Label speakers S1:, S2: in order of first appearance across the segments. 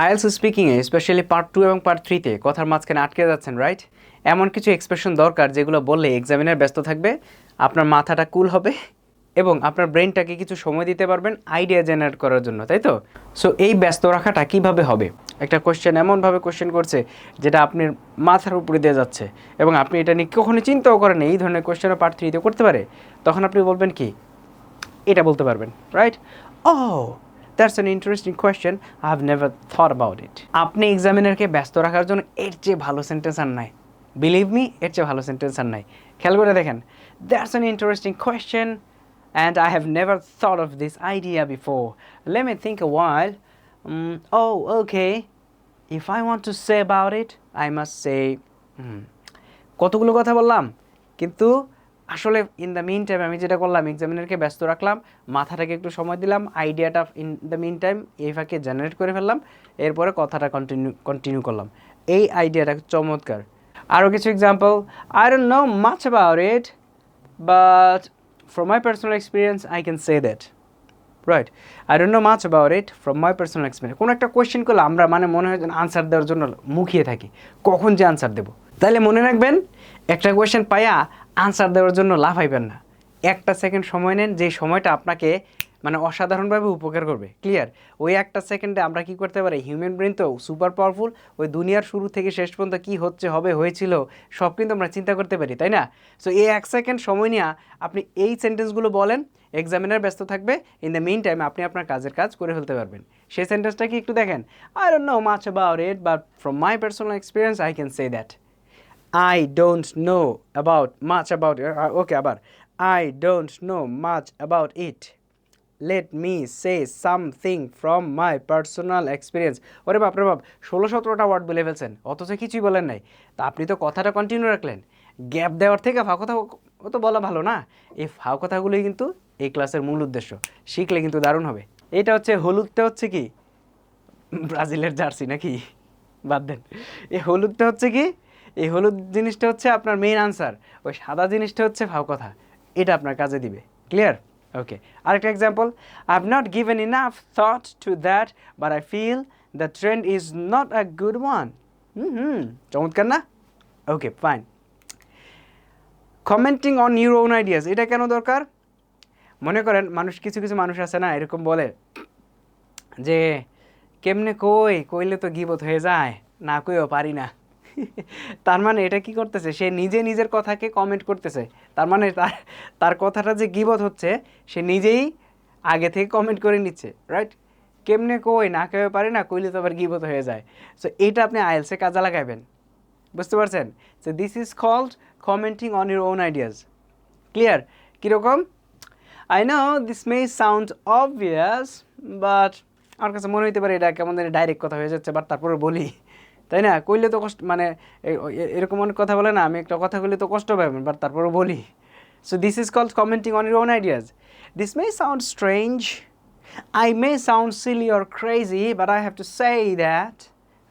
S1: IELTS স্পিকিংয়ে specially part two এবং part থ্রিতে কথার মাঝখানে আটকে যাচ্ছেন রাইট এমন কিছু এক্সপ্রেশন দরকার যেগুলো বললে এক্সামিনার ব্যস্ত থাকবে, আপনার মাথাটা কুল হবে এবং আপনার ব্রেনটাকে কিছু সময় দিতে পারবেন আইডিয়া জেনারেট করার জন্য, তাই তো? সো এই ব্যস্ত রাখাটা কীভাবে হবে? একটা কোশ্চেন এমনভাবে কোশ্চেন করছে যেটা আপনার মাথার উপরে দিয়ে যাচ্ছে এবং আপনি এটা নিয়ে কখনো চিন্তাও করেন এই ধরনের কোশ্চেনও পার্ট থ্রিতে করতে পারে। তখন আপনি বলবেন কি? এটা বলতে পারবেন right oh that's an interesting question I have never thought about it আপনি এক্সামিনারকে ব্যস্ত রাখার জন্য এর চেয়ে ভালো সেন্টেন্স আর নাই বিলিভ মি এর চেয়ে ভালো সেন্টেন্স আর নাই খেয়াল করে দেখেন that's an interesting question never thought of this idea before. Let me think a while. Mm, oh, okay. If I want to say about it, I must say. hmm, কতগুলো কথা বললাম কিন্তু আসলে ইন দ্য মিন টাইম আমি যেটা করলাম এক্সামিনারকে ব্যস্ত রাখলাম, মাথাটাকে একটু সময় দিলাম আইডিয়াটা ইন দ্য মিন টাইম এই ফাঁকে জেনারেট করে ফেললাম, এরপরে কথাটা কন্টিনিউ কন্টিনিউ করলাম। এই আইডিয়াটা চমৎকার। আরও কিছু example I don't know much about it but from my personal experience, i can say that. Right I don't know much about it from my personal experience কোনো একটা কোয়েশ্চেন করলে আমরা মানে মনে হয় আনসার দেওয়ার জন্য মুখিয়ে থাকি। কখন যে আনসার দেবো? তাহলে মনে রাখবেন, একটা কোয়েশ্চেন পাইয়া আনসার দেওয়ার জন্য লাফাইবেন না। একটা সেকেন্ড সময় নেন, যে সময়টা আপনাকে মানে অসাধারণভাবে উপকার করবে। ক্লিয়ার ওই একটা সেকেন্ডে আমরা কি করতে পারি? হিউম্যান ব্রেন তো সুপার পাওয়ারফুল ওই দুনিয়ার শুরু থেকে শেষ পর্যন্ত কী হচ্ছে, হবে, হয়েছিল, সব কিন্তু আমরা চিন্তা করতে পারি, তাই না? সো এই এক সেকেন্ড সময় নিয়ে আপনি এই সেন্টেন্সগুলো বলেন এক্সামিনার ব্যস্ত থাকবে ইন দ্য মেইন টাইম আপনি আপনার কাজের কাজ করে ফেলতে পারবেন। সেই সেন্টেন্সটা কি একটু দেখেন। I don't know much about it but from my personal experience I can say that I don't know about much about uh, okay আবার I don't know much about it. Let me say something from my personal experience. ওরে বাপ রে বাপ ষোলো সতেরোটা word বলে ফেলছেন। অথচ কিছুই বলেন নাই। তা আপনি তো কথাটা কন্টিনিউ রাখলেন। গ্যাপ দেওয়ার থেকে ফাও কথা ও তো বলা ভালো না। এই ফাও কথাগুলোই কিন্তু এই ক্লাসের মূল উদ্দেশ্য। শিখলে কিন্তু দারুণ হবে। এটা হচ্ছে হলুদটা হচ্ছে কি? ব্রাজিলের জার্সি নাকি? বাদ দেন। এই হলুদটা হচ্ছে কি? এই হলুদ জিনিসটা হচ্ছে আপনার মেইন আনসার ওই সাদা জিনিসটা হচ্ছে ভাও কথা, এটা আপনার কাজে দিবে ক্লিয়ার ওকে আরেকটা example I have not given enough thought to that but I feel the trend is not a good one hmm চমৎকার না? Okay fine commenting on your own ideas এটা কেন দরকার? মনে করেন, মানুষ, কিছু কিছু মানুষ আছে না, এরকম বলে যে, কেমনে কই? কইলে তো গিবত হয়ে যায়, না কইও পারি না। তার মানে এটা কি করতেছে? সে নিজে নিজের কথাকে কমেন্ট করতেছে। তার মানে তার তার কথাটা যে গিবত হচ্ছে, সে নিজেই আগে থেকে কমেন্ট করে নিচ্ছে রাইট কেমনে কই, না কেউ পারে, না কইলে তো আবার গিবত হয়ে যায়। সো এটা আপনি আইএলসে কাজে লাগাবেন। বুঝতে পারছেন? So this is called commenting on your own ideas clear কীরকম? I know this may sound obvious but আমার কাছে মনে হইতে পারে এটা কেমন ডাইরেক্ট কথা হয়ে যাচ্ছে বাট তারপরে বলি। তাই না? কইলে তো কষ্ট মানে এরকম অনেক কথা বলে না, আমি একটা কথা কইলে তো কষ্ট পাবেন বাট তারপরে বলি। So this is called commenting on your own ideas this may sound strange I may sound silly or crazy but I have to say that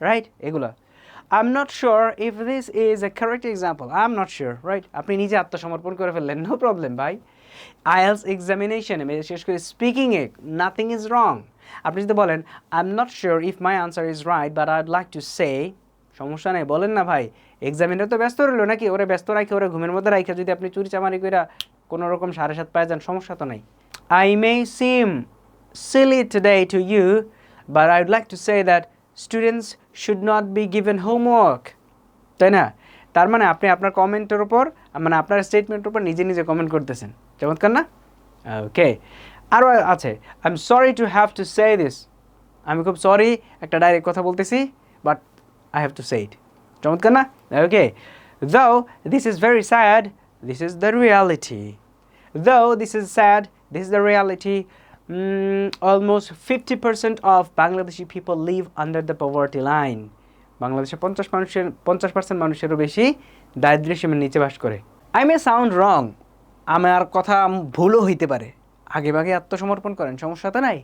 S1: right এগুলো। I am not sure if this is a correct example I am not sure right আপনি নিজে আত্মসমর্পণ করে ফেললেন no problem ভাই। IELTS এক্সামিনেশনে বিশেষ করে স্পিকিংয়ে নাথিং ইজ রং আপনি যদি বলেন I am not sure if my answer is right but I'd like to say সমস্যা নেই বলেন না ভাই। এক্সামিনার তো ব্যস্ত রইল নাকি? ওরে ব্যস্ত রাখে ওরে ঘুমের মধ্যে রাখে যদি আপনি চুরি চামারি করে কোনো রকম সাড়ে সাত পায়ে যান সমস্যা তো নাই। I may seem silly today to you, but I would like to say that students should not be given homework. তাই না? তার মানে আপনি আপনার কমেন্টের উপর মানে আপনার স্টেটমেন্টের উপর নিজে নিজে কমেন্ট করতেছেন। চমৎকার না? ওকে আরও আছে I am sorry to have to say this আমি খুব সরি একটা ডাইরেক্ট কথা বলতেছি but I have to say it চমৎকার না? Okay though this is very sad this is the reality though this is sad this is the reality almost fifty percent of Bangladeshi people live under the poverty line বাংলাদেশে পঞ্চাশ মানুষের, পঞ্চাশ percent মানুষেরও বেশি দারিদ্র্য সীমার নিচে বাস করে। আই মে সাউন্ড রং আমার কথা ভুলও হইতে পারে। আগে ভাগে আত্মসমর্পণ করেন, সমস্যা তো নাই।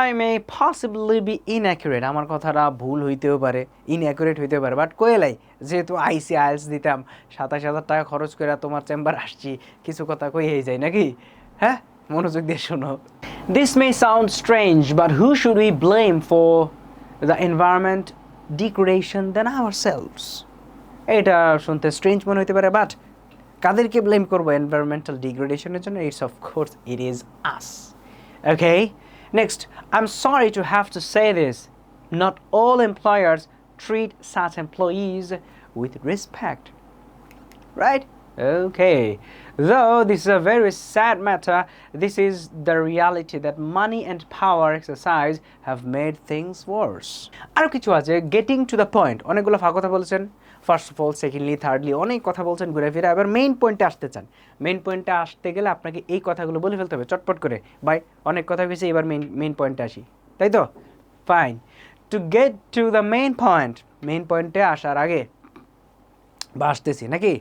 S1: I may possibly be inaccurate আমার কথাটা ভুল হইতেও পারে ইনঅ্যাকুরেট হইতেও পারে বাট কোয়েলাই যেহেতু আইসি আইএলস দিতাম, সাতাশ হাজার টাকা খরচ করে তোমার চেম্বার আসছি, কিছু কথা কইয়েই যায় নাকি? হ্যাঁ মনোযোগ দিয়ে শোনো। This may sound strange but who should we blame for the environment then than ourselves. এটা শুনতে স্ট্রেঞ্জ মনে হতে পারে বাট কাদেরকে ব্লেম করব এনভায়রনমেন্টাল ডিগ্রেডেশনের জন্য it's of course it is us okay next I am sorry to have to say this not all employers treat such employees with respect right? Okay. Though this is a very sad matter, this is the reality that money and power exercise have made things worse. আরও কিছু আছে getting to the point অনেকগুলো ফাঁকা কথা বলেছেন। First of all secondly thirdly অনেক কথা বলছেন ঘুরে ফিরে। এবার মেইন পয়েন্টে আসতে চান। মেইন পয়েন্টে আসতে গেলে আপনাকে এই কথাগুলো বলে ফেলতে হবে চটপট করে। ভাই অনেক কথা হয়েছে এবার মেইন মেইন পয়েন্টে আসি। তাই তো? Fine to get to the main point main পয়েন্টে আসার আগে বা আসতেছি নাকি?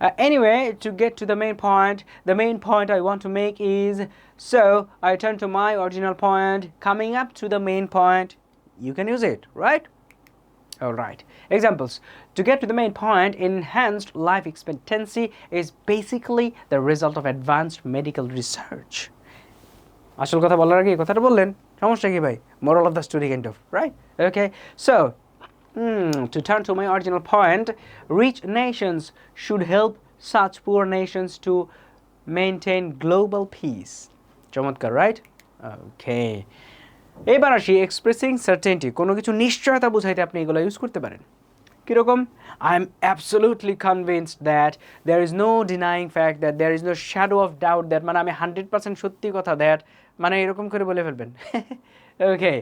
S1: Uh, anyway, to get to the main point, the main point I want to make is so I turn to my original point, coming up to the main point, you can use it, right? All right. Examples. To get to the main point, enhanced life expectancy is basically the result of advanced medical research. আসল কথা বলার আগে এই কথাটা বললেন সমস্যা কি ভাই moral of the story kind of right okay so to turn to my original point, rich nations should help such poor nations to maintain global peace. চমৎকার রাইট ওকে এবার আসি এক্সপ্রেসিং সার্টেনটি কোনো কিছু নিশ্চয়তা বোঝাইতে আপনি এগুলো ইউজ করতে পারেন। কীরকম? I am absolutely convinced that there is no denying fact that there is no shadow of doubt that মানে আমি হান্ড্রেড পার্সেন্ট সত্যি কথা দ্যাট মানে এরকম করে বলে ফেলবেন। Okay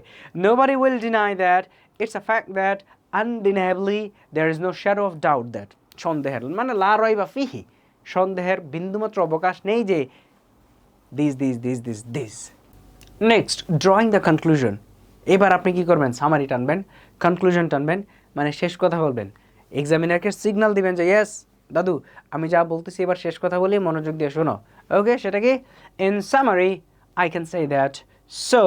S1: nobody will deny that it's a fact that undeniably there is no shadow of doubt that সন্দেহের মানে লা রয় বা ফিহি, সন্দেহের বিন্দুমাত্র অবকাশ নেই যে this this this this this next drawing the conclusion এবার আপনি কি করবেন? সামারি টানবেন কনক্লুশন টানবেন মানে শেষ কথা বলবেন। এক্সামিনারকে সিগনাল দিবেন যে ইয়েস দাদু, আমি যা বলতেছি এবার শেষ কথা বলি মনোযোগ দিয়ে শোনো। ওকে সেটা কি? In summary I can say that so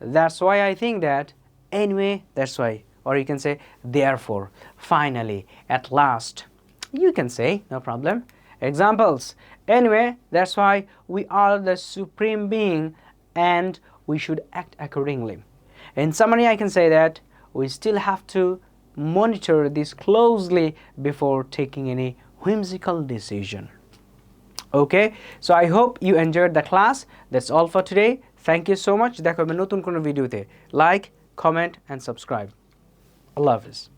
S1: that's why I think that anyway that's why or you can say therefore finally at last you can say no problem examples anyway that's why we are the supreme being and we should act accordingly in summary i can say that we still have to monitor this closely before taking any whimsical decision okay so i hope you enjoyed the class that's all for today thank you so much দেখা হবে নতুন কোনো ভিডিওতে like comment and subscribe Allah Hafiz.